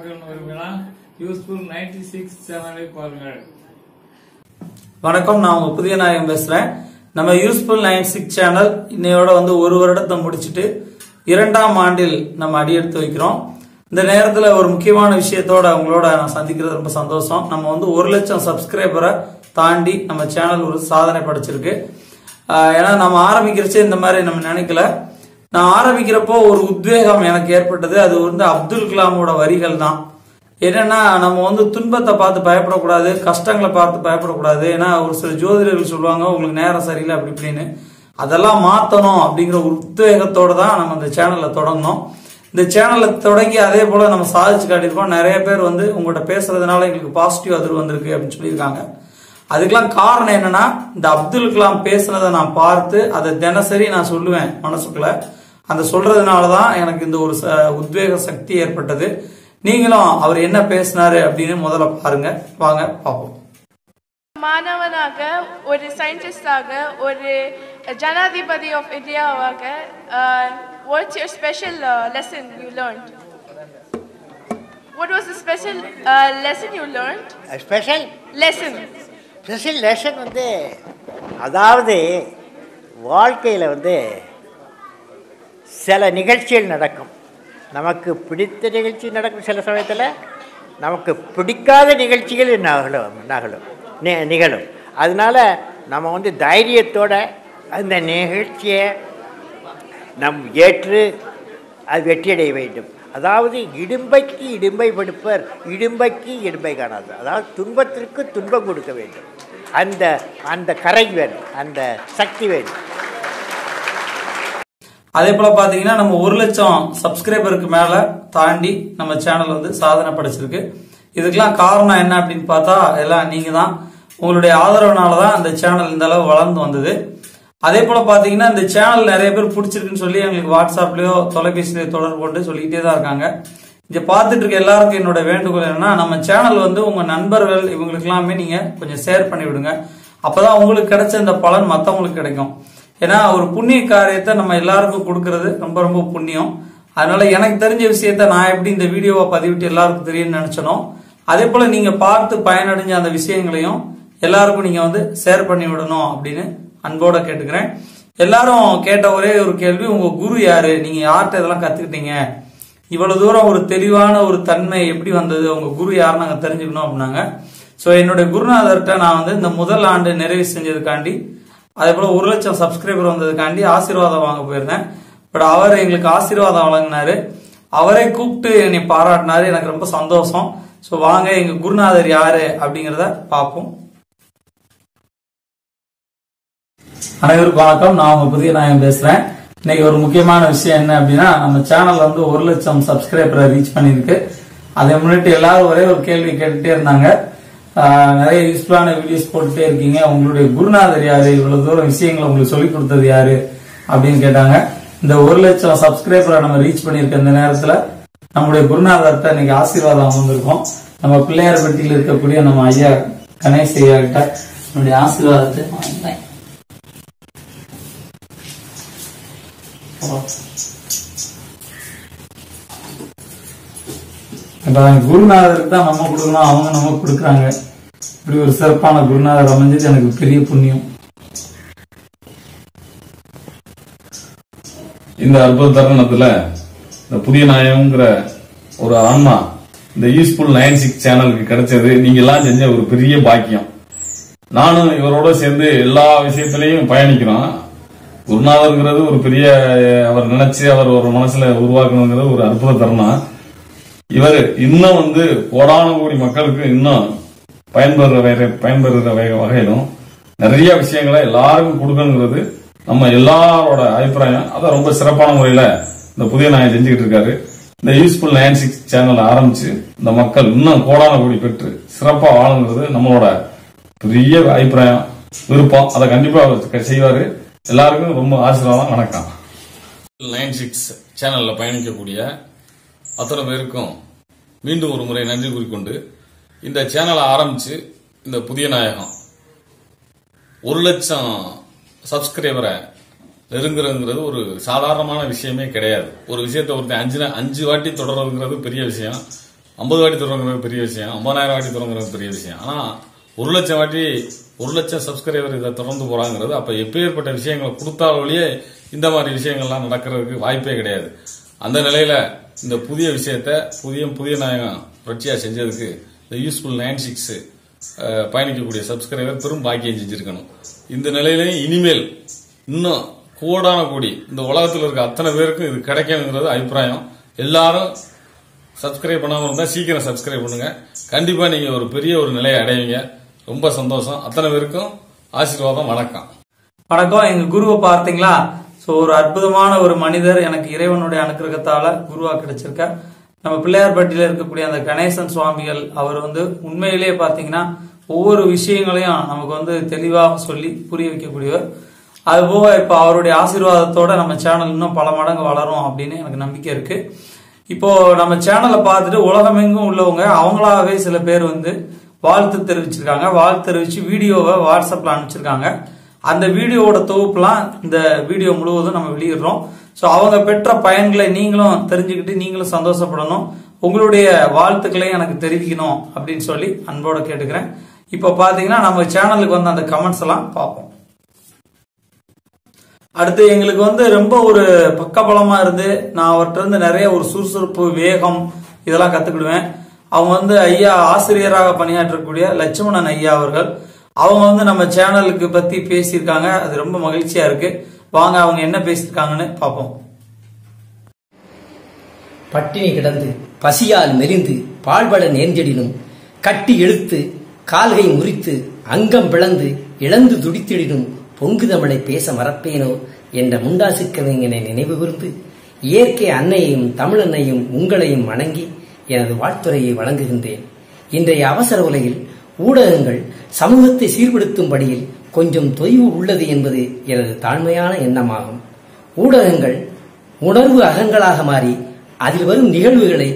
விரும்பினா useful ninety six சேனலை பாருங்கள். வணக்கம் நான் உங்க புதிய நாயகம் பேசுறேன். நம்ம யூஸ்ஃபுல் நைன் சிக்ஸ் சேனல் இன்னையோட வந்து ஒரு வருடத்தை முடிச்சிட்டு இரண்டாம் ஆண்டில் நம்ம அடியெடுத்து வைக்கிறோம். இந்த நேரத்துல ஒரு முக்கியமான விஷயத்தோட உங்களோட நான் சந்திக்கிறது ரொம்ப சந்தோஷம். நம்ம வந்து ஒரு லட்சம் சப்ஸ்கிரைபரை தாண்டி நம்ம சேனல் ஒரு சாதனை படைச்சிருக்கு. ஆஹ் ஏன்னா நம்ம ஆரம்பிக்கிறச்சே இந்த மாதிரி நம்ம நினைக்கல. நான் ஆரம்பிக்கிறப்போ ஒரு உத்வேகம் எனக்கு ஏற்பட்டது. அது வந்து அப்துல் கலாமோட வரிகள் தான். என்னன்னா நம்ம வந்து துன்பத்தை பார்த்து பயப்படக்கூடாது கஷ்டங்களை பார்த்து பயப்படக்கூடாது. ஏன்னா ஒரு சில ஜோதிடர்கள் சொல்லுவாங்க உங்களுக்கு நேரம் சரியில்லை அப்படி இப்படின்னு. அதெல்லாம் மாத்தணும் அப்படிங்கிற ஒரு உத்வேகத்தோட தான் நம்ம இந்த சேனலில் தொடங்கணும் இந்த சேனலை தொடங்கி அதே போல நம்ம சாதிச்சு காட்டியிருக்கோம். நிறைய பேர் வந்து உங்கள்கிட்ட பேசுறதுனால எங்களுக்கு பாசிட்டிவ் அதிர்வு வந்திருக்கு அப்படின்னு சொல்லியிருக்காங்க. அதுக்கெல்லாம் காரணம் என்னன்னா இந்த அப்துல் கலாம் பேசுனதை நான் பார்த்து அதை தினசரி நான் சொல்லுவேன் மனசுக்குள்ள. அந்த சொல்றதுனால தான் எனக்கு இந்த ஒரு ச- உத்வேக சக்தி ஏற்பட்டது. நீங்களும் அவர் என்ன பேசினாரு அப்படின்னு முதல்ல பாருங்க. வாங்க பார்ப்போம். மாணவனாக ஒரு சயின்டிஸ்டாக ஒரு ஜனாதிபதி of இந்தியாவாக what's your special lesson you learn what was the special lesson you learn special lesson special lesson வந்து அதாவது வாழ்க்கையில் வந்து சில நிகழ்ச்சிகள் நடக்கும். நமக்கு பிடித்த நிகழ்ச்சி நடக்கும் சில சமயத்தில் நமக்கு பிடிக்காத நிகழ்ச்சிகள் நகலும் நகலும் நி- நிகழும். அதனால் நம்ம வந்து தைரியத்தோட அந்த நிகழ்ச்சியை நம் ஏற்று அது வெற்றியடைய வேண்டும். அதாவது இடும்பைக்கு இடும்பை படுப்பர் இடும்பைக்கு இடும்பை காணாது அதாவது துன்பத்திற்கு துன்பம் கொடுக்க வேண்டும். அந்த அந்த கரை வேணும் அந்த சக்தி வேணும் அதே போல பாத்தீங்கன்னா நம்ம ஒரு லட்சம் சப்ஸ்கிரைபருக்கு மேல தாண்டி நம்ம சேனல் வந்து சாதனை படைச்சிருக்கு. இதுக்கெல்லாம் காரணம் என்ன அப்படின்னு பார்த்தா எல்லாம் நீங்க தான் உங்களுடைய ஆதரவுனால தான் அந்த சேனல் இந்த அளவு வளர்ந்து வந்தது. அதே போல பாத்தீங்கன்னா இந்த சேனல் நிறைய பேர் பிடிச்சிருக்குன்னு சொல்லி எங்களுக்கு வாட்ஸ்அப்லயோ தொலைபேசியிலயோ தொடர்பு கொண்டு சொல்லிக்கிட்டே தான் இருக்காங்க. இதை பாத்துட்டு இருக்க எல்லாருக்கும் என்னோட வேண்டுகோள் என்னன்னா நம்ம சேனல் வந்து உங்க நண்பர்கள் இவங்களுக்கு எல்லாமே நீங்க கொஞ்சம் ஷேர் பண்ணி விடுங்க அப்பதான் உங்களுக்கு கிடைச்ச இந்த பலன் மத்தவங்களுக்கு கிடைக்கும். ஏன்னா ஒரு புண்ணிய காரியத்தை நம்ம எல்லாருக்கும் கொடுக்கறது ரொம்ப ரொம்ப புண்ணியம். அதனால எனக்கு தெரிஞ்ச விஷயத்த நான் எப்படி இந்த வீடியோவை பதிவிட்டு எல்லாருக்கும் தெரியும்னு நினைச்சனோ அதே போல நீங்க பார்த்து பயனடைஞ்ச அந்த விஷயங்களையும் எல்லாருக்கும் நீங்க வந்து ஷேர் பண்ணி விடணும் அப்படின்னு அன்போட கேட்டுக்கிறேன். எல்லாரும் கேட்ட ஒரே ஒரு கேள்வி உங்க குரு யாரு? நீங்க யார்கிட்ட இதெல்லாம் கத்துக்கிட்டீங்க? இவ்வளவு தூரம் ஒரு தெளிவான ஒரு தன்மை எப்படி வந்தது? உங்க குரு யாருன்னு நாங்க தெரிஞ்சுக்கணும் அப்படின்னாங்க. சோ என்னுடைய குருநாதர்கிட்ட நான் வந்து இந்த முதல் ஆண்டு நிறைவு செஞ்சதுக்காண்டி அதே போல ஒரு லட்சம் சப்ஸ்கிரைபர் வந்ததுக்காண்டி ஆசீர்வாதம் வாங்க போயிருந்தேன். பட் அவர் எங்களுக்கு ஆசீர்வாதம் வழங்கினாரு. அவரே கூப்பிட்டு என்னை பாராட்டினாரு. எனக்கு ரொம்ப சந்தோஷம். சோ வாங்க எங்க குருநாதர் யாரு அப்படிங்கறத பார்ப்போம். அனைவருக்கும் வணக்கம். நான் உங்க புதிய நாயம் பேசுறேன். இன்னைக்கு ஒரு முக்கியமான விஷயம் என்ன அப்படின்னா நம்ம சேனல் வந்து ஒரு லட்சம் சப்ஸ்கிரைபரை ரீச் பண்ணிருக்கு அதை முன்னிட்டு எல்லாரும் ஒரே ஒரு கேள்வி கேட்டுட்டே இருந்தாங்க. நிறைய யூஸ்ஃபுல்லான வீடியோஸ் போட்டுட்டே இருக்கீங்க. உங்களுடைய குருநாதர் யாரு? இவ்வளவு தூரம் விஷயங்களை உங்களுக்கு சொல்லிக் கொடுத்தது யாரு? அப்படின்னு கேட்டாங்க. இந்த ஒரு லட்சம் சப்ஸ்கிரைபரை நம்ம ரீச் பண்ணிருக்க இந்த நேரத்துல நம்முடைய குருநாதர்கிட்ட இன்னைக்கு ஆசீர்வாதம் வந்திருக்கோம் நம்ம பிள்ளையார் பட்டியில் இருக்கக்கூடிய நம்ம ஐயா கணேஷ் ஐயா கிட்ட நம்முடைய ஆசீர்வாதத்தை வாங்கினேன் இப்ப குருநாதருக்கு தான் நம்ம கொடுக்கணும் அவங்க நமக்கு கொடுக்குறாங்க. இப்படி ஒரு சிறப்பான குருநாதர் அமைஞ்சது எனக்கு பெரிய புண்ணியம். இந்த அற்புத தருணத்துல இந்த புதிய நாயகங்கிற ஒரு ஆன்மா இந்த யூஸ்ஃபுல் நைன் சிக்ஸ் சேனலுக்கு கிடைச்சது நீங்க எல்லாம் செஞ்ச ஒரு பெரிய பாக்கியம். நானும் இவரோட சேர்ந்து எல்லா விஷயத்திலையும் பயணிக்கிறோம். குருநாதர்ங்கிறது ஒரு பெரிய அவர் நினைச்சு அவர் ஒரு மனசுல உருவாக்கணுங்கிறது ஒரு அற்புத தருணம். இவர் இன்னும் வந்து கோடான கோடி மக்களுக்கு இன்னும் பயன்பெறுற வகை- பயன்பெறுகிற வகை- வகையிலும் நிறைய விஷயங்களை எல்லாருக்கும் கொடுக்கணுங்கிறது நம்ம எல்லாரோட அபிப்பிராயம். அதை ரொம்ப சிறப்பான முறையில இந்த புதிய நாயகம் செஞ்சுக்கிட்டு இருக்காரு. இந்த யூஸ்ஃபுல் நைன் சிக்ஸ் சேனல் ஆரம்பிச்சு இந்த மக்கள் இன்னும் கோடான கோடி பெற்று சிறப்பா வாழணுங்கிறது நம்மளோட பெரிய அபிப்பிராயம் விருப்பம். அதை கண்டிப்பா அவர் செய்வாரு. எல்லாருக்கும் ரொம்ப ஆசீர்வாதம் வணக்கம். நைன் சிக்ஸ் சேனல்ல பயணிக்கக்கூடிய அத்தனை பேருக்கும் மீண்டும் ஒரு முறை நன்றி கூறிக்கொண்டு இந்த சேனலை ஆரம்பிச்சு இந்த புதிய நாயகம். ஒரு லட்சம் சப்ஸ்கிரைபரை நெருங்குறதுங்கிறது ஒரு சாதாரணமான விஷயமே கிடையாது. ஒரு விஷயத்தை ஒருத்தன் அஞ்சு அஞ்சு வாட்டி தொடர்றதுங்கிறது பெரிய விஷயம். ஐம்பது வாட்டி தொடங்குறது பெரிய விஷயம். ஐம்பதாயிரம் வாட்டி தொடங்குறது பெரிய விஷயம். ஆனால் ஒரு லட்சம் வாட்டி ஒரு லட்சம் சப்ஸ்கிரைபர் இதை தொடர்ந்து போறாங்கிறது அப்ப எப்பேற்பட்ட விஷயங்களை கொடுத்தாலேயே இந்த மாதிரி விஷயங்கள்லாம் நடக்கிறதுக்கு வாய்ப்பே கிடையாது. அந்த நிலையில இந்த புதிய விஷயத்த புதிய புதிய நாயகம் புரட்சியாக செஞ்சதுக்கு இந்த யூஸ்ஃபுல் நைன் சிக்ஸ் பயணிக்கக்கூடிய சப்ஸ்கிரைபர் பெரும் பாக்கியம் செஞ்சிருக்கணும். இந்த நிலையிலையும் இனிமேல் இன்னும் கூடான கூடி இந்த உலகத்தில் இருக்க அத்தனை பேருக்கும் இது கிடைக்கணுங்கிறது அபிப்பிராயம். எல்லாரும் சப்ஸ்கிரைப் பண்ணாமல் இருந்தால் சீக்கிரம் சப்ஸ்கிரைப் பண்ணுங்க. கண்டிப்பாக நீங்கள் ஒரு பெரிய ஒரு நிலையை அடைவீங்க. ரொம்ப சந்தோஷம். அத்தனை பேருக்கும் ஆசீர்வாதம் வணக்கம். வணக்கம். எங்க குருவை பார்த்தீங்களா? ஸோ ஒரு அற்புதமான ஒரு மனிதர் எனக்கு இறைவனுடைய அனுக்கிரகத்தால குருவா கிடைச்சிருக்கார் நம்ம பிள்ளையார்பட்டியில இருக்கக்கூடிய அந்த கணேசன் சுவாமிகள் அவர் வந்து உண்மையிலேயே பாத்தீங்கன்னா ஒவ்வொரு விஷயங்களையும் நமக்கு வந்து தெளிவாக சொல்லி புரிய வைக்கக்கூடியவர். அதுபோக இப்ப அவருடைய ஆசீர்வாதத்தோட நம்ம சேனல் இன்னும் பல மடங்கு வளரும் அப்படின்னு எனக்கு நம்பிக்கை இருக்கு. இப்போ நம்ம சேனலை பார்த்துட்டு உலகமெங்கும் உள்ளவங்க அவங்களாவே சில பேர் வந்து வாழ்த்து தெரிவிச்சிருக்காங்க. வாழ்த்து தெரிவிச்சு வீடியோவை வாட்ஸ்அப்ல அனுப்பிச்சிருக்காங்க. அந்த வீடியோவோட தொகுப்புலாம் இந்த வீடியோ முழுவதும் நம்ம வெளியிடுறோம். ஸோ அவங்க பெற்ற பயன்களை நீங்களும் தெரிஞ்சுக்கிட்டு நீங்களும் சந்தோஷப்படணும். உங்களுடைய வாழ்த்துக்களையும் எனக்கு தெரிவிக்கணும் அப்படின்னு சொல்லி அன்போட கேட்டுக்கிறேன். இப்போ பார்த்தீங்கன்னா நம்ம சேனலுக்கு வந்து அந்த கமெண்ட்ஸ் எல்லாம் பார்ப்போம். அடுத்து எங்களுக்கு வந்து ரொம்ப ஒரு பக்கபலமா இருந்து நான் அவர்கிட்ட இருந்து நிறைய ஒரு சுறுசுறுப்பு வேகம் இதெல்லாம் கத்துக்கிடுவேன். அவங்க வந்து ஐயா ஆசிரியராக பணியாற்றக்கூடிய லட்சுமணன் ஐயா அவர்கள். அவங்க வந்து நம்ம சேனலுக்கு பத்தி பேசியிருக்காங்க. அது ரொம்ப மகிழ்ச்சியா இருக்கு. வாங்க அவங்க என்ன பேசியிருக்காங்கன்னு பார்ப்போம். பட்டினி கிடந்து பசியால் மெலிந்து பால்பட நேர்ந்திடினும் கட்டி இழுத்து கால்கை முறித்து அங்கம் பிளந்து இழந்து துடித்திடினும் பொங்கு தமிழை பேச மறப்பேனோ என்ற முண்டாசு கவிஞனை நினைவு கூர்ந்து இயற்கை அன்னையையும் தமிழன்னையும் உங்களையும் வணங்கி எனது வாழ்த்துறையை வழங்குகின்றேன். இன்றைய அவசர உலகில் ஊடகங்கள் சமூகத்தை சீர்படுத்தும் படியில் கொஞ்சம் தொய்வு உள்ளது என்பது எனது தாழ்மையான எண்ணமாகும். ஊடகங்கள் உணர்வு அகங்களாக மாறி அதில் வரும் நிகழ்வுகளை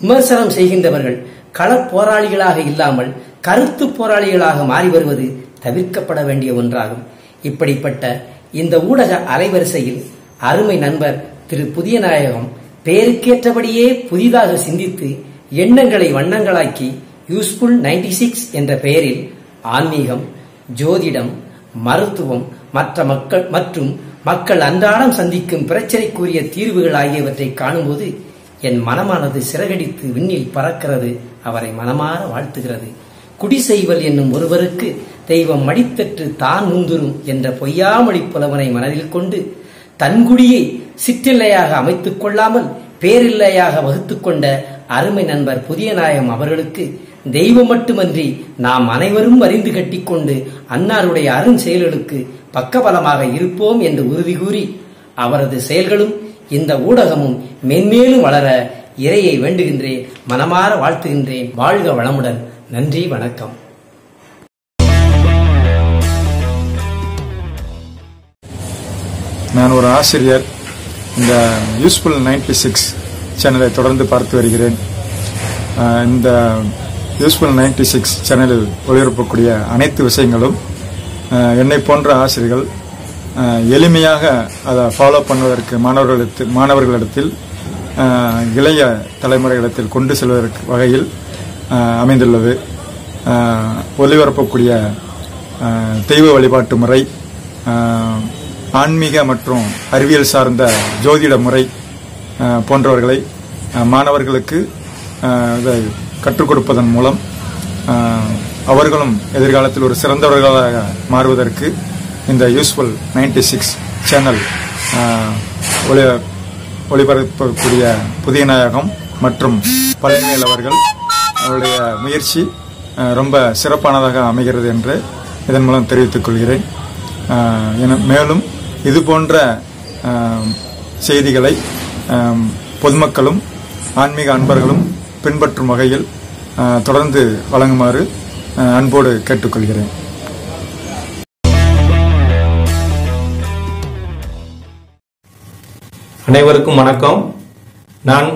விமர்சனம் செய்கின்றவர்கள் களப் போராளிகளாக இல்லாமல் கருத்து போராளிகளாக மாறி வருவது தவிர்க்கப்பட வேண்டிய ஒன்றாகும். இப்படிப்பட்ட இந்த ஊடக அலைவரிசையில் அருமை நண்பர் திரு புதிய நாயகம் பெயருக்கேற்றபடியே புதிதாக சிந்தித்து எண்ணங்களை வண்ணங்களாக்கி யூஸ்ஃபுல் 96 சிக்ஸ் என்ற பெயரில் ஆன்மீகம் ஜோதிடம் மருத்துவம் மற்ற மக்கள் மற்றும் மக்கள் அன்றாடம் சந்திக்கும் பிரச்சனைக்குரிய தீர்வுகள் ஆகியவற்றை காணும்போது என் மனமானது சிறகடித்து விண்ணில் பறக்கிறது அவரை மனமாற வாழ்த்துகிறது. குடிசெய்வல் என்னும் ஒருவருக்கு தெய்வம் மடித்தற்று தான் முந்துரும் என்ற பொய்யாமொழி புலவனை மனதில் கொண்டு தன்குடியை சிற்றில்லையாக அமைத்துக் கொள்ளாமல் பேரில்லையாக வகுத்துக் கொண்ட அருமை நண்பர் புதிய நாயம் அவர்களுக்கு தெய்வம் மட்டுமன்றி நாம் அனைவரும் அறிந்து கட்டிக்கொண்டு அன்னாருடைய அருண் செயல்களுக்கு பக்கபலமாக இருப்போம் என்று உறுதி கூறி அவரது செயல்களும் இந்த ஊடகமும் மென்மேலும் வளர இறையை வேண்டுகின்றேன் மனமாற வாழ்த்துகின்றேன். வாழ்க வளமுடன். நன்றி வணக்கம். நான் ஒரு ஆசிரியர். இந்த யூஸ்ஃபுல் 96 சிக்ஸ் சேனலை தொடர்ந்து பார்த்து வருகிறேன். இந்த யூஸ்ஃபுல் 96 சிக்ஸ் சேனலில் ஒளிபரப்பக்கூடிய அனைத்து விஷயங்களும் என்னை போன்ற ஆசிரியர்கள் எளிமையாக அதை ஃபாலோ பண்ணுவதற்கு மாணவர்களிடத்தில் மாணவர்களிடத்தில் இளைய தலைமுறைகளிடத்தில் கொண்டு செல்வதற்கு வகையில் அமைந்துள்ளது. ஒளிபரப்பக்கூடிய தெய்வ வழிபாட்டு முறை ஆன்மீக மற்றும் அறிவியல் சார்ந்த ஜோதிட முறை போன்றவர்களை மாணவர்களுக்கு இதை கற்றுக் கொடுப்பதன் மூலம் அவர்களும் எதிர்காலத்தில் ஒரு சிறந்தவர்களாக மாறுவதற்கு இந்த யூஸ்ஃபுல் 96 சிக்ஸ் சேனல் ஒளி ஒளிபரப்பக்கூடிய புதிய நாயகம் மற்றும் பழனிவேல் அவர்கள் அவருடைய முயற்சி ரொம்ப சிறப்பானதாக அமைகிறது என்று இதன் மூலம் தெரிவித்துக் கொள்கிறேன். மேலும் இது போன்ற செய்திகளை பொதுமக்களும் ஆன்மீக அன்பர்களும் பின்பற்றும் வகையில் தொடர்ந்து வழங்குமாறு அன்போடு கேட்டுக்கொள்கிறேன். அனைவருக்கும் வணக்கம். நான்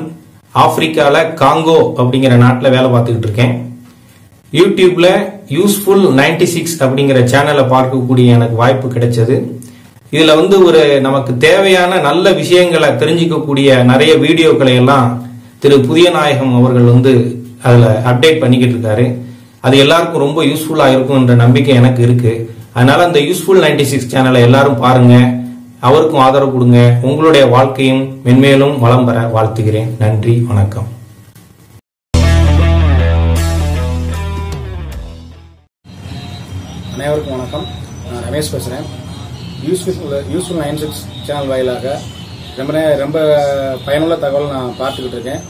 ஆப்பிரிக்காவில் காங்கோ அப்படிங்கிற நாட்டில் வேலை பார்த்துக்கிட்டு இருக்கேன். யூடியூப்ல யூஸ்ஃபுல் 96 சிக்ஸ் அப்படிங்கிற சேனலை பார்க்கக்கூடிய எனக்கு வாய்ப்பு கிடைச்சது. இதுல வந்து ஒரு நமக்கு தேவையான நல்ல விஷயங்களை தெரிஞ்சுக்கக்கூடிய நிறைய வீடியோக்களை எல்லாம் திரு புதிய நாயகம் அவர்கள் வந்து அதில் அப்டேட் பண்ணிக்கிட்டு இருக்காரு. அது எல்லாருக்கும் ரொம்ப யூஸ்ஃபுல்லாக இருக்கும்ன்ற நம்பிக்கை எனக்கு இருக்கு. அதனால அந்த யூஸ்ஃபுல் 96 சிக்ஸ் சேனலை எல்லாரும் பாருங்க. அவருக்கும் ஆதரவு கொடுங்க. உங்களுடைய வாழ்க்கையும் மென்மேலும் வளம் பெற வாழ்த்துகிறேன். நன்றி வணக்கம். அனைவருக்கும் வணக்கம். நான் ரமேஷ் பேசுகிறேன் useful useful nine six channel வாயிலாக ரொம்ப ரொம்ப பயனுள்ள தகவல் நான் பார்த்துக்கிட்டு இருக்கேன்.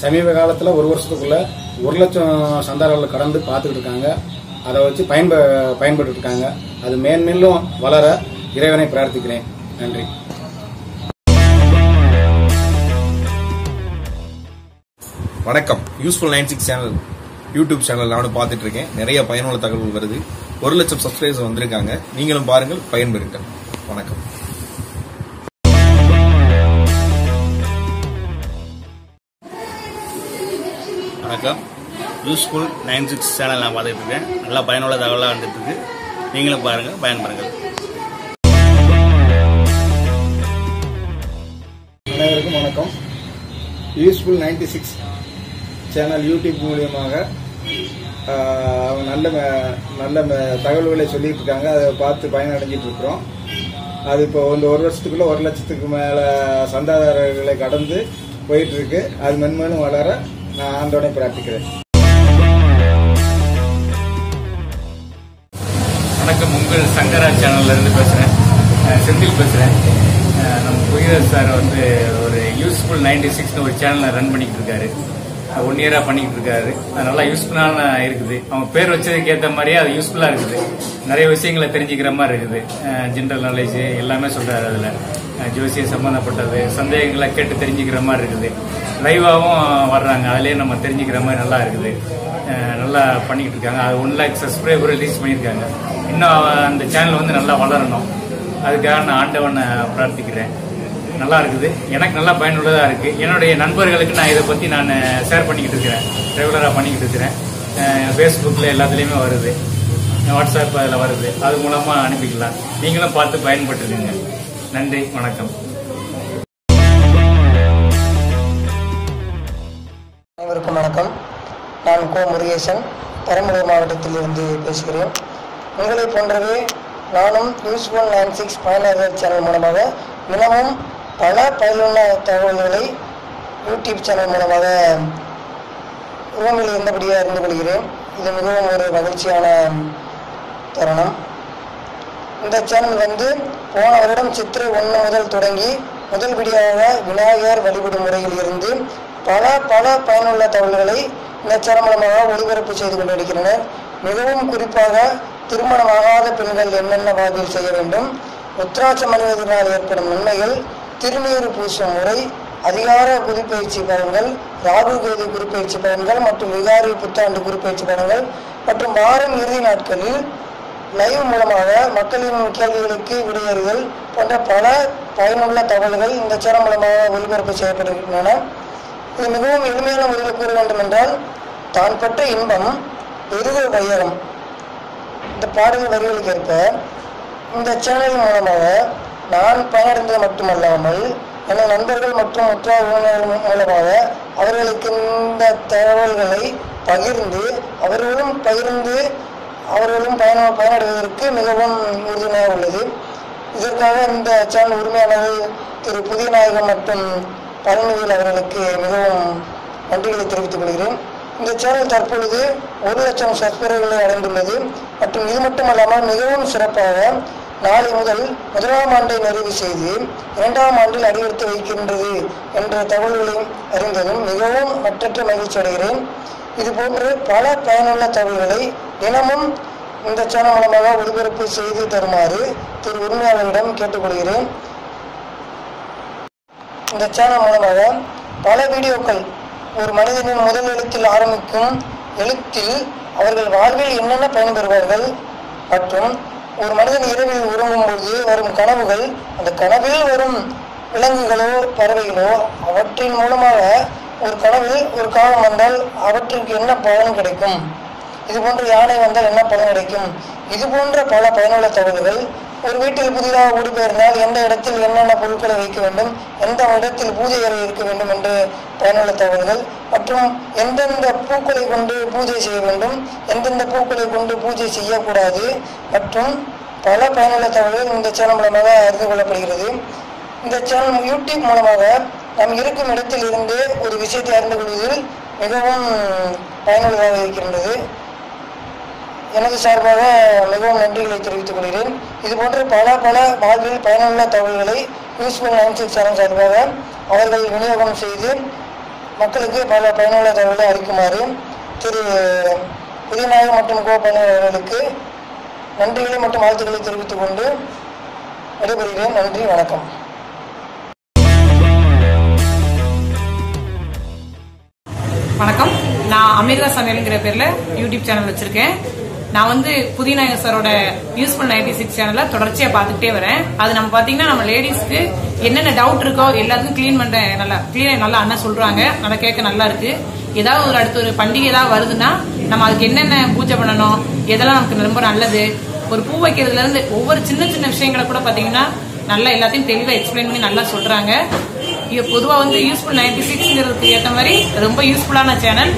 சமீப காலத்தில் ஒரு வருஷத்துக்குள்ள ஒரு லட்சம் சந்தாரங்களை கடந்து பார்த்துக்கிட்டு இருக்காங்க. அதை வச்சு பயன்ப பயன்பட்டு இருக்காங்க. அது மேன்மேலும் வளர இறைவனை பிரார்த்திக்கிறேன். நன்றி. வணக்கம். Useful nine six channel YouTube channel நானும் பார்த்துட்டு இருக்கேன். நிறைய பயனுள்ள தகவல் வருது. ஒரு லட்சம் சப்ஸ்கிரைபர்ஸ் வந்திருக்காங்க. நீங்களும் பாருங்கள் பயன்பெறுங்கள். வணக்கம் வணக்கம். யூஸ்ஃபுல் நைன் சிக்ஸ் சேனல் நான் பார்த்துட்டு இருக்கேன் நல்லா பயனுள்ள தகவலாக வந்துட்டுருக்கு நீங்களும் பாருங்கள் பயன்பெறுங்கள். அனைவருக்கும் வணக்கம். யூஸ்ஃபுல் 96 சிக்ஸ் சேனல் யூடியூப் மூலியமாக அவங்க நல்ல ம- நல்ல ம- தகவல்களை சொல்லிட்டு இருக்காங்க அதை பார்த்து பயனடைஞ்சிட்டு இருக்கிறோம் அது இப்போ இந்த ஒரு வருஷத்துக்குள்ள ஒரு லட்சத்துக்கு மேல சந்தாதாரர்களை கடந்து போயிட்டு இருக்கு அது மென்மேலும் வளர நான் ஆண்டோனை பிரார்த்திக்கிறேன். உங்கள் சங்கரா சேனல்ல இருந்து பேசுறேன். செந்தில் பேசுறேன். நம்ம புகிரத் சார் வந்து ஒரு யூஸ்ஃபுல் நைன்டி சிக்ஸ்னு ஒரு சேனலை ரன் பண்ணிட்டு இருக்காரு. ஒன் இயரா பண்ணிட்டு இருக்காரு. அது நல்லா யூஸ்ஃபுல்லான இருக்குது. அவங்க பேர் வச்சதுக்கு ஏற்ற மாதிரியே அது யூஸ்ஃபுல்லா இருக்குது. நிறைய விஷயங்களை தெரிஞ்சுக்கிற மாதிரி இருக்குது. ஜென்ரல் நாலேஜ் எல்லாமே சொல்றாரு அதுல. ஜோசிய சம்பந்தப்பட்டது சந்தேகங்களை கேட்டு தெரிஞ்சுக்கிற மாதிரி இருக்குது. லைவாகவும் வர்றாங்க. அதுலேயே நம்ம தெரிஞ்சுக்கிற மாதிரி நல்லா இருக்குது. நல்லா பண்ணிக்கிட்டு இருக்காங்க. அது ஒன் லேக் சப்ஸ்கிரைபர் ரிலீஸ் பண்ணியிருக்காங்க. இன்னும் அந்த சேனல் வந்து நல்லா வளரணும். அதுக்காக நான் ஆண்டவனை பிரார்த்திக்கிறேன். நல்லா இருக்குது. எனக்கு நல்லா பயனுள்ளதாக இருக்குது என்னுடைய நண்பர்களுக்கு நான் இதை பற்றி நான் ஷேர் பண்ணிக்கிட்டு இருக்கிறேன். ரெகுலராக பண்ணிக்கிட்டு இருக்கிறேன். ஃபேஸ்புக்கில் எல்லாத்துலேயுமே வருது. வாட்ஸ்அப் அதில் வருது. அது மூலமாக அனுப்பிக்கலாம். நீங்களும் பார்த்து பயன்பட்டுருங்க நன்றி. வணக்கம். அனைவருக்கும் வணக்கம். நான் கோ முருகேசன். பெரம்பலூர் மாவட்டத்திலிருந்து பேசுகிறேன். உங்களை போன்றவே நானும் யூஸ்ஃபுல் நைன் சிக்ஸ் பயனாளர் சேனல் மூலமாக தினமும் பல பயனுள்ள தகவல்களை யூடியூப் சேனல் மூலமாக ரூமில் இருந்தபடியாக அறிந்து கொள்கிறேன். இது மிகவும் ஒரு மகிழ்ச்சியான தருணம். இந்த சேனல் வந்து போன வருடம் சித்திரை ஒன்று முதல் தொடங்கி முதல் படியாக விநாயகர் வழிபடும் முறையில் இருந்து பல பல பயனுள்ள தகவல்களை இந்த சேனல் மூலமாக ஒளிபரப்பு செய்து கொண்டிருக்கின்றனர். மிகவும் குறிப்பாக திருமணமாகாத பெண்கள் என்னென்ன வகையில் செய்ய வேண்டும்? உத்ராட்சம் அணிவதனால் ஏற்படும் நன்மைகள் திருநீறு பூசும் முறை அதிகார குறிப்பயிற்சி பலன்கள் ராகு கேது குறிப்பயிற்சி பலன்கள் மற்றும் விகாரி புத்தாண்டு குறிப்பயிற்சி பலன்கள் மற்றும் வாரம் இறுதி நாட்களில் லைவ் மூலமாக மக்களின் கேள்விகளுக்கு விடையறிதல் போன்ற பல பயனுள்ள தகவல்கள் இந்த சேனல் மூலமாக ஒளிபரப்பு செய்யப்படுகின்றன. இது மிகவும் எளிமையான முறையில் கூற வேண்டும் என்றால் தான் பெற்ற இன்பம் பெருக வையகம் இந்த பாடல் வரிகளுக்கு ஏற்ப இந்த சேனல் மூலமாக நான் பயனடைந்தது மட்டுமல்லாமல் எனது நண்பர்கள் மற்றும் உற்றார் உறவினர்கள் மூலமாக அவர்களுக்கு இந்த தகவல்களை பகிர்ந்து அவர்களும் பகிர்ந்து அவர்களும் பயண பயனடைவதற்கு மிகவும் உறுதுணையாக உள்ளது. இதற்காக இந்த சேனல் உரிமையாளர் திரு. புதிய நாயகம் மற்றும் பழனிவேல் அவர்களுக்கு மிகவும் நன்றிகளை தெரிவித்துக் கொள்கிறேன். இந்த சேனல் தற்பொழுது ஒரு லட்சம் சப்ஸ்கிரைபர்களை அடைந்துள்ளது. மற்றும் இது மட்டுமல்லாமல் மிகவும் சிறப்பாக நாளை முதல் முதலாம் ஆண்டை நிறைவு செய்து இரண்டாம் ஆண்டில் அடியெடுத்து வைக்கின்றது என்ற தகவல்களையும் அறிந்ததும் மிகவும் மற்றற்ற மகிழ்ச்சி அடைகிறேன். இதுபோன்று பல பயனுள்ள தகவல்களை தினமும் இந்த சேனல் மூலமாக ஒளிபரப்பு செய்து தருமாறு திரு உரிமையாளரிடம் கேட்டுக்கொள்கிறேன். இந்த சேனல் மூலமாக பல வீடியோக்கள் ஒரு மனிதனின் முதல் எழுத்தில் ஆரம்பிக்கும் எழுத்தில் அவர்கள் வாழ்வில் என்னென்ன பயன்பெறுவார்கள்? மற்றும் ஒரு மனிதன் இரவில் உறங்கும் பொழுது வரும் கனவுகள் அந்த கனவில் வரும் விலங்குகளோ பறவைகளோ அவற்றின் மூலமாக ஒரு கனவில் ஒரு காலம் வந்தால் அவற்றுக்கு என்ன பலன் கிடைக்கும்? இது போன்ற யானை வந்தால் என்ன பலன் கிடைக்கும்? இது போன்ற பல பயனுள்ள தகவல்கள் ஒரு வீட்டில் புதிதாக குடிபெயர்ந்தால் எந்த இடத்தில் என்னென்ன பொருட்களை வைக்க வேண்டும் எந்த இடத்தில் பூஜை அறை இருக்க வேண்டும் என்று பயனுள்ள தகவல்கள். மற்றும் எந்தெந்த பூக்களை கொண்டு பூஜை செய்ய வேண்டும் எந்தெந்த பூக்களை கொண்டு பூஜை செய்யக்கூடாது மற்றும் பல பயனுள்ள தகவல்கள் இந்த சேனல் மூலமாக அறிந்து கொள்ளப்படுகிறது. இந்த சேனல் யூடியூப் மூலமாக நாம் இருக்கும் இடத்தில் இருந்து ஒரு விஷயத்தை அறிந்து கொள்வதில் மிகவும் பயனுள்ளதாக இருக்கின்றது. எனது சார்பாக மிகவும் நன்றிகளை தெரிவித்துக் கொள்கிறேன். இதுபோன்று பல பல வாழ்வில் பயனுள்ள தகவல்களை யூஸ்ஃபுல் நைன் சிக்ஸ் சார்பாக அவர்கள் விநியோகம் செய்து மக்களுக்கு பல பயனுள்ள தகவலை அளிக்குமாறு திரு. புதியநாயகம் மற்றும் கோபாலன் அவர்களுக்கு நன்றிகளை மற்றும் வாழ்த்துக்களை தெரிவித்துக் கொண்டு விடைபெறுகிறேன். நன்றி வணக்கம். வணக்கம். நான் அமிர்தா சமையல்ங்கிற பேரில் யூடியூப் சேனல் வச்சுருக்கேன். நான் வந்து புதிய நாயகர் சாரோட யூஸ்ஃபுல் நைன்டி சிக்ஸ் சேனல்ல தொடர்ச்சியா பார்த்துக்கிட்டே வரேன். அது நம்ம பாத்தீங்கன்னா நம்ம லேடிஸ்க்கு என்னென்ன டவுட் இருக்கோ எல்லாத்துக்கும் க்ளீன் பண்றேன் நல்லா கிளீன் நல்லா அண்ணா சொல்றாங்க. நல்லா கேட்க நல்லா இருக்கு. ஏதாவது ஒரு அடுத்த ஒரு பண்டிகை ஏதாவது வருதுன்னா நம்ம அதுக்கு என்னென்ன பூஜை பண்ணணும் எதெல்லாம் நமக்கு ரொம்ப நல்லது ஒரு பூ வைக்கிறதுல இருந்து ஒவ்வொரு சின்ன சின்ன விஷயங்களை கூட பாத்தீங்கன்னா நல்லா எல்லாத்தையும் தெளிவா எக்ஸ்பிளைன் பண்ணி நல்லா சொல்றாங்க. இது பொதுவா வந்து யூஸ்ஃபுல் நைன்டி சிக்ஸ்ங்கிறதுக்கு ஏற்ற மாதிரி ரொம்ப யூஸ்ஃபுல்லான சேனல்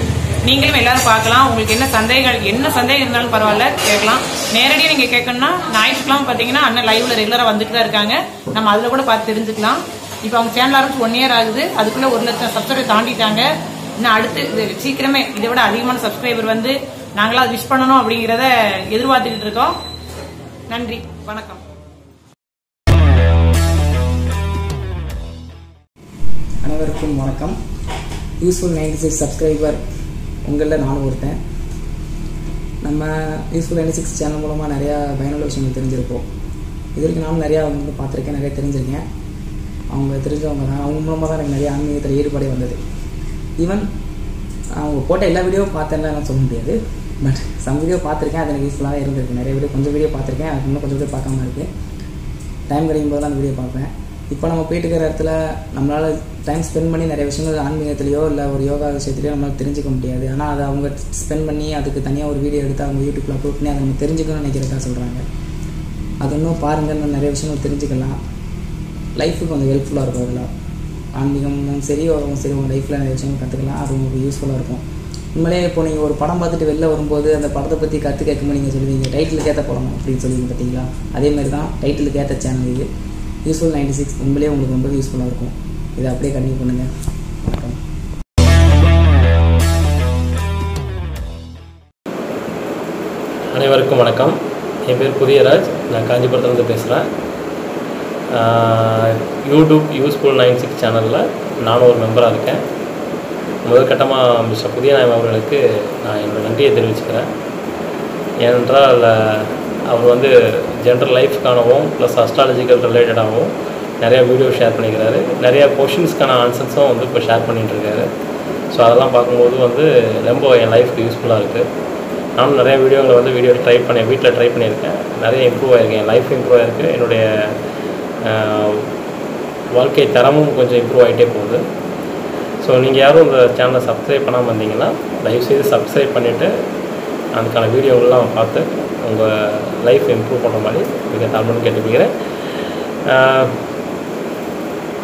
நீங்களும் எல்லாரும் பார்க்கலாம். உங்களுக்கு என்ன சந்தேகங்கள் என்ன சந்தேகம் இருந்தாலும் பரவாயில்ல கேட்கலாம். நேரடியாக நீங்கள் கேட்கணும்னா ஞாயிற்றுக்கிழமை பார்த்தீங்கன்னா அண்ணன் லைவ்ல ரெகுலராக வந்துட்டு தான் இருக்காங்க. நம்ம அதில் கூட பார்த்து தெரிஞ்சுக்கலாம். இப்போ அவங்க சேனல் ஆரம்பிச்சு ஒன் இயர் ஆகுது. அதுக்குள்ள ஒரு லட்சம் சப்ஸ்கிரைபர் தாண்டிட்டாங்க. இன்னும் அடுத்து இது சீக்கிரமே இதை விட அதிகமான சப்ஸ்கிரைபர் வந்து நாங்களா விஷ் பண்ணணும் அப்படிங்கிறத எதிர்பார்த்துக்கிட்டு இருக்கோம். நன்றி. வணக்கம். அனைவருக்கும் வணக்கம். யூஸ்ஃபுல் நைன்டி சிக்ஸ் சப்ஸ்கிரைபர் உங்களில் நானும் ஒருத்தன். நம்ம யூஸ்ஃபுல் நைன்டி சிக்ஸ் சேனல் மூலமாக நிறையா பயனுள்ள விஷயங்கள் தெரிஞ்சிருப்போம். இது வரைக்கும் நானும் நிறையா வந்து பார்த்துருக்கேன் நிறைய தெரிஞ்சிருக்கேன். அவங்க தெரிஞ்சவங்க தான். அவங்க மூலமாக தான் எனக்கு நிறைய ஆன்மீகத்தில் ஈடுபாடே வந்தது. ஈவன் அவங்க போட்ட எல்லா வீடியோவும் பார்த்தேன்லாம் நான் சொல்ல முடியாது. பட் சம் வீடியோ பார்த்துருக்கேன். அது எனக்கு யூஸ்ஃபுல்லாக இருந்திருக்கு. நிறைய வீடியோ கொஞ்சம் வீடியோ பார்த்துருக்கேன். அது இன்னும் கொஞ்சம் வீடியோ பார்க்காம இருக்குது டைம் கிடைக்கும் போதெல்லாம் அந்த வீடியோ பார்ப்பேன். இப்போ நம்ம போயிட்டு இருக்கிற இடத்துல நம்மளால் டைம் ஸ்பெண்ட் பண்ணி நிறைய விஷயங்கள் ஆன்மீகத்திலையோ இல்லை ஒரு யோகா விஷயத்துலையோ நம்மளால் தெரிஞ்சுக்க முடியாது. ஆனால் அதை அவங்க ஸ்பெண்ட் பண்ணி அதுக்கு தனியாக ஒரு வீடியோ எடுத்து அவங்க யூடியூப்பில் அப்லோட் பண்ணி அதை நம்ம தெரிஞ்சுக்கணும்னு நினைக்கிறதா சொல்கிறாங்க அது இன்னும் பாருங்கள் நிறைய விஷயங்கள் தெரிஞ்சுக்கலாம். லைஃபுக்கு கொஞ்சம் ஹெல்ப்ஃபுல்லாக இருக்கும் அதில். ஆன்மீகமும் சரி யோகமும் சரி உங்கள் லைஃப்பில் நிறைய விஷயங்கள் கற்றுக்கலாம் அது உங்களுக்கு யூஸ்ஃபுல்லாக இருக்கும். உண்மையிலே இப்போ நீங்கள் ஒரு படம் பார்த்துட்டு வெளில வரும்போது அந்த படத்தை பற்றி கற்று கேட்கும்போது நீங்கள் சொல்லுவீங்க டைட்டிலுக்கு ஏற்ற படம் அப்படின்னு சொல்லுவீங்க பார்த்தீங்களா? அதேமாதிரி தான் டைட்டிலுக்கு ஏற்ற சேனல் இது. யூஸ்ஃபுல் நைன்டி சிக்ஸ் உண்மையிலேயே உங்களுக்கு ரொம்ப யூஸ்ஃபுல்லாக இருக்கும். இதை அப்படியே கண்டினியூ பண்ணுங்கள் வணக்கம். அனைவருக்கும் வணக்கம். என் பேர் புதியராஜ். நான் காஞ்சிபுரத்துலேருந்து பேசுகிறேன் யூடியூப் யூஸ்ஃபுல் நைன் சிக்ஸ் சேனலில் நானும் ஒரு மெம்பராக இருக்கேன். முதல் கட்டமாக புதிய நாயம் அவர்களுக்கு நான் என்னோடய நன்றியை தெரிவிச்சுக்கிறேன். ஏனென்றால் அவர் வந்து ஜென்ரல் லைஃப்க்கானவும் ப்ளஸ் அஸ்ட்ராலஜிக்கல் ரிலேட்டடாகவும் நிறையா வீடியோ ஷேர் பண்ணிக்கிறாரு. நிறையா கொஷின்ஸ்க்கான ஆன்சர்ஸும் வந்து இப்போ ஷேர் பண்ணிகிட்ருக்காரு ஸோ அதெல்லாம் பார்க்கும்போது வந்து ரொம்ப என் லைஃப்க்கு யூஸ்ஃபுல்லாக இருக்குது நானும் நிறைய வீடியோவில் வந்து வீடியோ ட்ரை பண்ணேன் வீட்டில் ட்ரை பண்ணியிருக்கேன். நிறைய இம்ப்ரூவ் ஆகிருக்கேன் என் லைஃப் இம்ப்ரூவ் ஆகிருக்கு என்னுடைய வாழ்க்கை தரமும் கொஞ்சம் இம்ப்ரூவ் ஆகிட்டே போகுது. ஸோ நீங்கள் யாரும் இந்த சேனலை சப்ஸ்கிரைப் பண்ணாமல் இருந்தீங்கன்னா தயவுசெய்து சப்ஸ்கிரைப் பண்ணிவிட்டு அதுக்கான வீடியோவெல்லாம் பார்த்து உங்கள் லைஃப் இம்ப்ரூவ் பண்ணுற மாதிரி நீங்கள் தாழ்மனு கேட்டுக்கிறேன்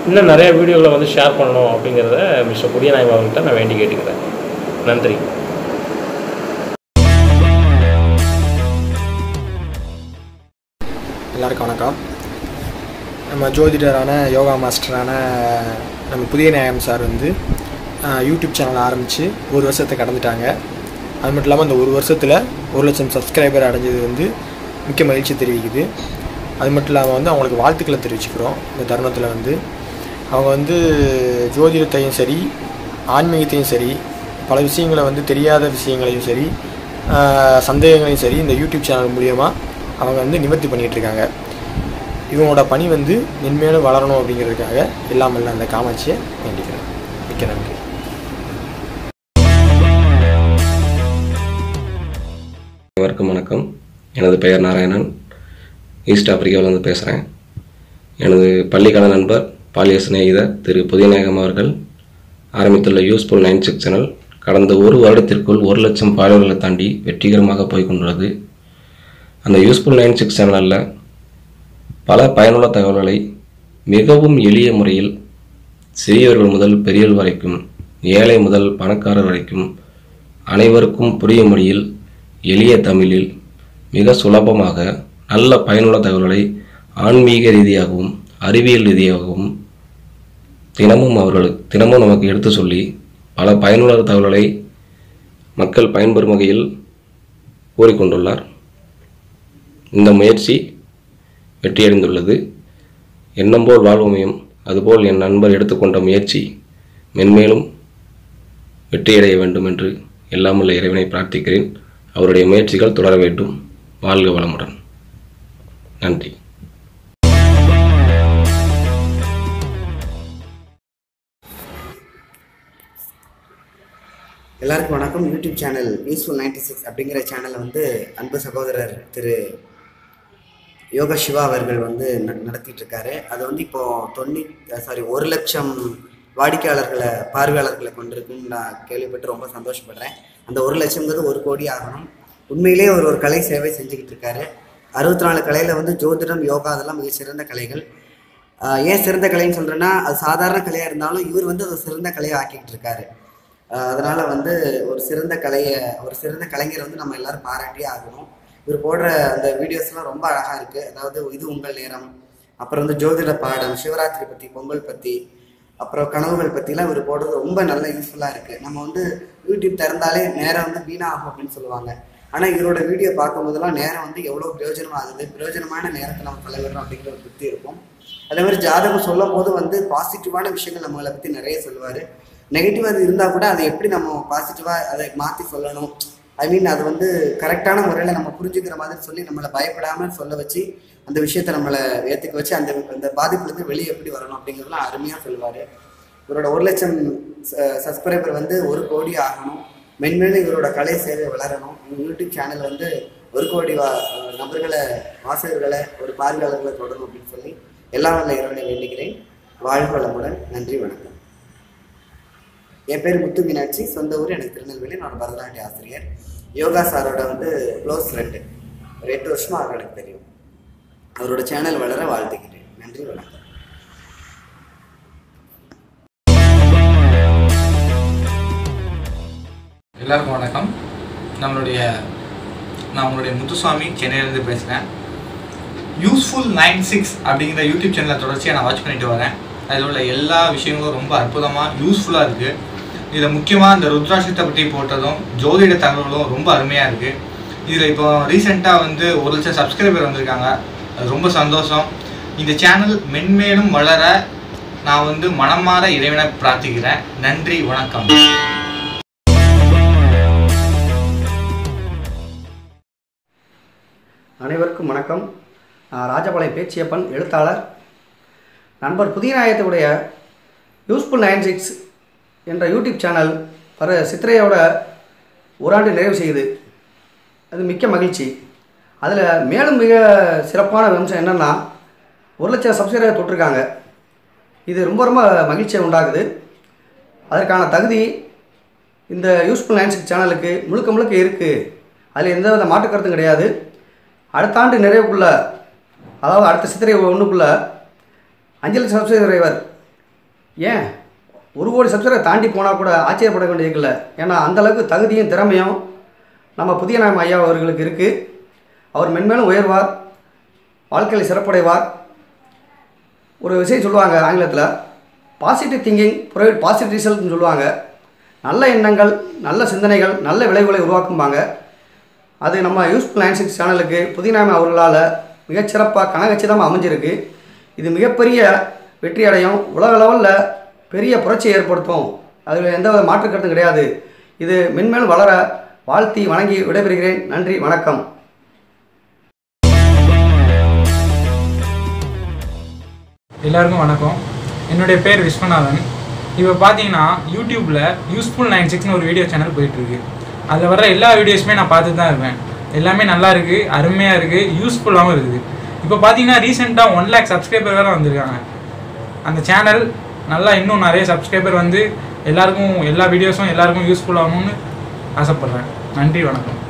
இன்னும் நிறைய வீடியோவில் வந்து ஷேர் பண்ணணும் அப்படிங்கிறத மிஸ்டர் புதிய நாயம் நான் வேண்டி கேட்டுக்கிறேன். நன்றி. எல்லாருக்கும் வணக்கம். நம்ம ஜோதிடரான யோகா மாஸ்டரான நம்ம புதிய நியாயம் சார் வந்து யூடியூப் சேனல் ஆரம்பித்து ஒரு வருஷத்தை கடந்துட்டாங்க. அது மட்டும் இல்லாமல் இந்த ஒரு வருஷத்தில் ஒரு லட்சம் சப்ஸ்கிரைபர் அடைஞ்சது வந்து மிக்க மகிழ்ச்சி தெரிவிக்குது. அது மட்டும் இல்லாமல் வந்து அவங்களுக்கு வாழ்த்துக்களை தெரிவிச்சுக்கிறோம். இந்த தருணத்தில் வந்து அவங்க வந்து ஜோதிடத்தையும் சரி ஆன்மீகத்தையும் சரி பல விஷயங்களை வந்து தெரியாத விஷயங்களையும் சரி சந்தேகங்களையும் சரி இந்த யூடியூப் சேனல் மூலியமாக அவங்க வந்து நிவர்த்தி பண்ணிகிட்டு இருக்காங்க இவங்களோட பணி வந்து மென்மேலும் வளரணும் அப்படிங்கிறதுக்காக இல்லாமல் இல்லை அந்த காமாட்சியை வேண்டிக்கிறேன் மிக்க நன்றி. அனைவருக்கும் வணக்கம். எனது பெயர் நாராயணன். ஈஸ்ட் ஆப்பிரிக்காவிலிருந்து பேசுகிறேன் எனது பள்ளிக்கால நண்பர் பாலிய சிநேகிதர் திரு புதியநாயகம் அவர்கள் ஆரம்பித்துள்ள யூஸ்ஃபுல் நைன் சிக்ஸ் சேனல் கடந்த ஒரு வருடத்திற்குள் ஒரு லட்சம் பாலியர்களை தாண்டி வெற்றிகரமாக போய்கொண்டுள்ளது அந்த யூஸ்ஃபுல் நைன் சிக்ஸ் சேனலில் பல பயனுள்ள தகவல்களை மிகவும் எளிய முறையில் சிறியவர்கள் முதல் பெரியவர் வரைக்கும் ஏழை முதல் பணக்காரர் வரைக்கும் அனைவருக்கும் புரியும் மொழியில் எளிய தமிழில் மிக சுலபமாக நல்ல பயனுள்ள தகவல்களை ஆன்மீக ரீதியாகவும் அறிவியல் ரீதியாகவும் தினமும் அவர்களுக்கு தினமும் நமக்கு எடுத்து சொல்லி பல பயனுள்ள தகவல்களை மக்கள் பயன்பெறும் வகையில் கூறிக்கொண்டுள்ளார். இந்த முயற்சி வெற்றியடைந்துள்ளது. எண்ணம் போல் வாழ்வுமையும் அதுபோல் என் நண்பர் எடுத்துக்கொண்ட முயற்சி மென்மேலும் வெற்றியடைய வேண்டும் என்று எல்லாமுள்ள இறைவனை பிரார்த்திக்கிறேன். அவருடைய முயற்சிகள் தொடர வேண்டும். வாழ்க வளமுடன். நன்றி. எல்லாருக்கும் வணக்கம். YouTube channel useful ninety six அப்படிங்கிற சேனலை வந்து அன்பு சகோதரர் திரு யோகா சிவா அவர்கள் வந்து நடத்திட்டு இருக்காரு. அது வந்து இப்போ தொண்ணூ சாரி ஒரு லட்சம் வாடிக்கையாளர்களை பார்வையாளர்களை கொண்டிருக்குன்னு நான் கேள்விப்பட்டு ரொம்ப சந்தோஷப்படுறேன். அந்த ஒரு லட்சங்கிறது ஒரு கோடி ஆகணும். உண்மையிலே ஒரு ஒரு கலை சேவை செஞ்சுக்கிட்டு இருக்காரு. அறுபத்தி நாலு கலையில் வந்து ஜோதிடம் யோகா அதெல்லாம் மிக சிறந்த கலைகள். ஏன் சிறந்த கலைன்னு சொல்கிறேன்னா அது சாதாரண கலையாக இருந்தாலும் இவர் வந்து அதை சிறந்த கலையை ஆக்கிக்கிட்டு இருக்காரு. அதனால் வந்து ஒரு சிறந்த கலையை ஒரு சிறந்த கலைஞரை வந்து நம்ம எல்லாரும் பாராட்டியே ஆகணும். இவர் போடுற அந்த வீடியோஸ்லாம் ரொம்ப அழகாக இருக்குது அதாவது இது உங்கள் நேரம். அப்புறம் வந்து ஜோதிட பாடம் சிவராத்திரி பற்றி பொங்கல் பற்றி அப்புறம் கனவுகள் பற்றிலாம் இவர் போடுறது ரொம்ப நல்ல யூஸ்ஃபுல்லாக இருக்குது நம்ம வந்து யூடியூப் திறந்தாலே நேரம் வந்து வீணாகும் அப்படின்னு சொல்லுவாங்க. ஆனால் இவரோட வீடியோ பார்க்கும்போதெல்லாம் நேரம் வந்து எவ்வளோ பிரயோஜனம் ஆகுது பிரயோஜனமான நேரத்தை நம்ம செலவிடுறோம் அப்படிங்கிற ஒரு புத்தி இருக்கும். அதே மாதிரி ஜாதகம் சொல்லும் போது வந்து பாசிட்டிவான விஷயங்கள் நம்மளை பற்றி நிறைய சொல்லுவார். நெகட்டிவ் அது இருந்தால் கூட அதை எப்படி நம்ம பாசிட்டிவாக அதை மாற்றி சொல்லணும்? ஐ மீன் அது வந்து கரெக்டான முறையில் நம்ம புரிஞ்சுக்கிற மாதிரி சொல்லி நம்மளை பயப்படாமல் சொல்ல வச்சு அந்த விஷயத்த நம்மளை ஏற்றுக்க வச்சு அந்த அந்த பாதிப்புலேருந்து வெளியே எப்படி வரணும் அப்படிங்கிறதுலாம் அருமையாக சொல்லுவார். இவரோட ஒரு லட்சம் சப்ஸ்கிரைபர் வந்து ஒரு கோடி ஆகணும். மென்மேலும் இவரோட கலை சேவை வளரணும். இவங்க யூடியூப் சேனல் வந்து ஒரு கோடி வா நபர்களை வாசகர்களை ஒரு பார்வையாளர்களை தொடரும் அப்படின்னு சொல்லி எல்லா நல்ல இறைவனை வேண்டுகிறேன். வாழ்வு வளமுடன். நன்றி வணக்கம். என் பேர் முத்து மீனாட்சி. சொந்த ஊர் எனக்கு திருநெல்வேலி. நான் பரதநாட்டிய ஆசிரியர். யோகா சாரோட வந்து க்ளோஸ் ஃப்ரெண்டு ஒரு எட்டு வருஷமாக அவர் எனக்கு தெரியும். அவரோட சேனல் வளர வாழ்த்துக்கிறேன் நன்றி வணக்கம். எல்லாருக்கும் வணக்கம். நம்மளுடைய நான் உங்களுடைய முத்துசாமி சென்னையிலேருந்து பேசுகிறேன் யூஸ்ஃபுல் நைன் சிக்ஸ் அப்படிங்கிற யூடியூப் சேனலை தொடர்ச்சியாக நான் வாட்ச் பண்ணிட்டு வரேன். அதில் உள்ள எல்லா விஷயங்களும் ரொம்ப அற்புதமாக யூஸ்ஃபுல்லாக இருக்குது இதில் முக்கியமாக இந்த ருத்ராட்சத்தை பற்றி போட்டதும் ஜோதிட தகவலும் ரொம்ப அருமையாக இருக்குது இதில் இப்போ ரீசெண்டாக வந்து ஒரு லட்சம் சப்ஸ்கிரைபர் வந்திருக்காங்க. அது ரொம்ப சந்தோஷம். இந்த சேனல் மென்மேலும் வளர நான் வந்து மனமாற இறைவனை பிரார்த்திக்கிறேன். நன்றி வணக்கம். அனைவருக்கும் வணக்கம். நான் பேச்சியப்பன் எழுத்தாளர். நண்பர் புதிய புதியநாயகத்துடைய யூஸ்ஃபுல் நைன் சிக்ஸ் என்ற யூடியூப் சேனல் வர சித்திரையோட ஓராண்டு நிறைவு செய்யுது அது மிக்க மகிழ்ச்சி. அதில் மேலும் மிக சிறப்பான அம்சம் என்னென்னா ஒரு லட்சம் சப்ஸ்கிரைபர் தொட்டிருக்காங்க. இது ரொம்ப ரொம்ப மகிழ்ச்சியை உண்டாகுது அதற்கான தகுதி இந்த யூஸ்ஃபுல் நைன் சேனலுக்கு முழுக்க முழுக்க இருக்குது அதில் எந்த வித மாற்று கருத்தும் கிடையாது. அடுத்த ஆண்டு நிறைவுக்குள்ள அதாவது அடுத்த சித்திரை ஒன்றுக்குள்ள அஞ்சு லட்சம் சப்ஸ்கிரைபர் ஏன்? ஒரு கோடி சப்ஸ்கிரைபர் தாண்டி போனால் கூட ஆச்சரியப்பட வேண்டியதில்லை. ஏன்னா அந்தளவுக்கு தகுதியும் திறமையும் நம்ம புதிய நாயம் ஐயா அவர்களுக்கு இருக்குது அவர் மென்மேலும் உயர்வார் வாழ்க்கையில் சிறப்படைவார் ஒரு விஷயம் சொல்லுவாங்க ஆங்கிலத்தில் பாசிட்டிவ் திங்கிங் ப்ரொவைட் பாசிட்டிவ் ரிசல்ட்னு சொல்லுவாங்க. நல்ல எண்ணங்கள் நல்ல சிந்தனைகள் நல்ல விளைவுகளை உருவாக்கும்பாங்க. அது நம்ம யூஸ்ஃபுல் நைன் சேனலுக்கு புதினாமை அவர்களால் மிகச்சிறப்பாக கனகச்சிதமாக அமைஞ்சிருக்கு. இது மிகப்பெரிய வெற்றி அடையும். உலக லெவலில் பெரிய புரட்சியை ஏற்படுத்தும். அதில் எந்த மாற்று கருத்தும் கிடையாது. இது மென்மேலும் வளர வாழ்த்தி வணங்கி விடைபெறுகிறேன். நன்றி வணக்கம். எல்லாருக்கும் வணக்கம். என்னுடைய பேர் விஸ்வநாதன். இப்போ பார்த்தீங்கன்னா யூடியூப்பில் யூஸ்ஃபுல் நைன் சிக்ஸ்னு ஒரு வீடியோ சேனல் போயிட்டுருக்கு. அதில் வர எல்லா வீடியோஸுமே நான் பார்த்துட்டு தான் இருப்பேன். எல்லாமே நல்லா இருக்குது அருமையாக இருக்குது யூஸ்ஃபுல்லாகவும் இருக்குது. இப்போ பார்த்தீங்கன்னா ரீசெண்டாக ஒன் லேக் சப்ஸ்கிரைபர் வேறு வந்திருக்காங்க. அந்த சேனல் நல்லா இன்னும் நிறைய சப்ஸ்கிரைபர் வந்து எல்லாருக்கும் எல்லா வீடியோஸும் எல்லாருக்கும் யூஸ்ஃபுல் ஆகணும்னு ஆசைப்பட்றேன். நன்றி வணக்கம்.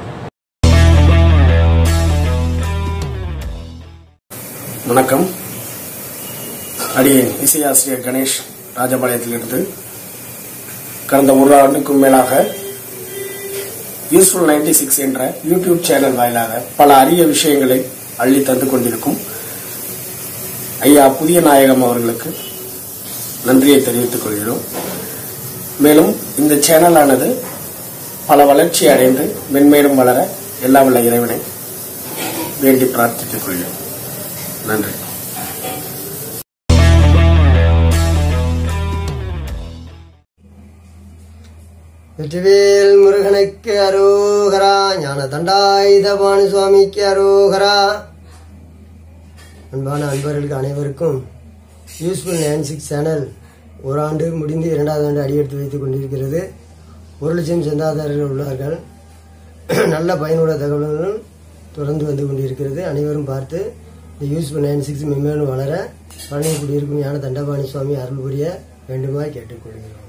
வணக்கம். அடியேன் இசையாசிரியர் கணேஷ் ராஜபாளையத்திலிருந்து கடந்த ஒரு ஆண்டுக்கும் மேலாக யூஸ்ஃபுல் நைன்டி சிக்ஸ் என்ற யூடியூப் சேனல் வாயிலாக பல அரிய விஷயங்களை அள்ளி தந்து கொண்டிருக்கும் ஐயா புதிய நாயகம் அவர்களுக்கு நன்றியை தெரிவித்துக் கொள்கிறோம். மேலும் இந்த சேனலானது பல வளர்ச்சி அடைந்து மென்மேலும் வளர எல்லா உள்ள இறைவனை வேண்டி பிரார்த்தித்துக் கொள்கிறோம். நன்றி. வெற்றிவேல் முருகனுக்கு அரோகரா ஞான தண்டாயுதபாணி சுவாமிக்கு அரோகரா. அன்பான அன்பர்களுக்கு அனைவருக்கும் யூஸ்ஃபுல் நைன் சிக்ஸ் சேனல் ஒரு ஆண்டு முடிந்து இரண்டாவது ஆண்டு அடியெடுத்து வைத்துக் கொண்டிருக்கிறது. ஒரு லட்சம் சந்தாதாரர்கள் உள்ளார்கள். நல்ல பயனுள்ள தகவல்களும் தொடர்ந்து வந்து கொண்டிருக்கிறது. அனைவரும் பார்த்து இந்த யூஸ்ஃபுல் நைன் சிக்ஸ் மெம்மேலும் வளர பழனி குடியிருக்கும் ஞான தண்டபாணி சுவாமி அருள் புரிய வேண்டுமாய் கேட்டுக்கொள்கிறோம்.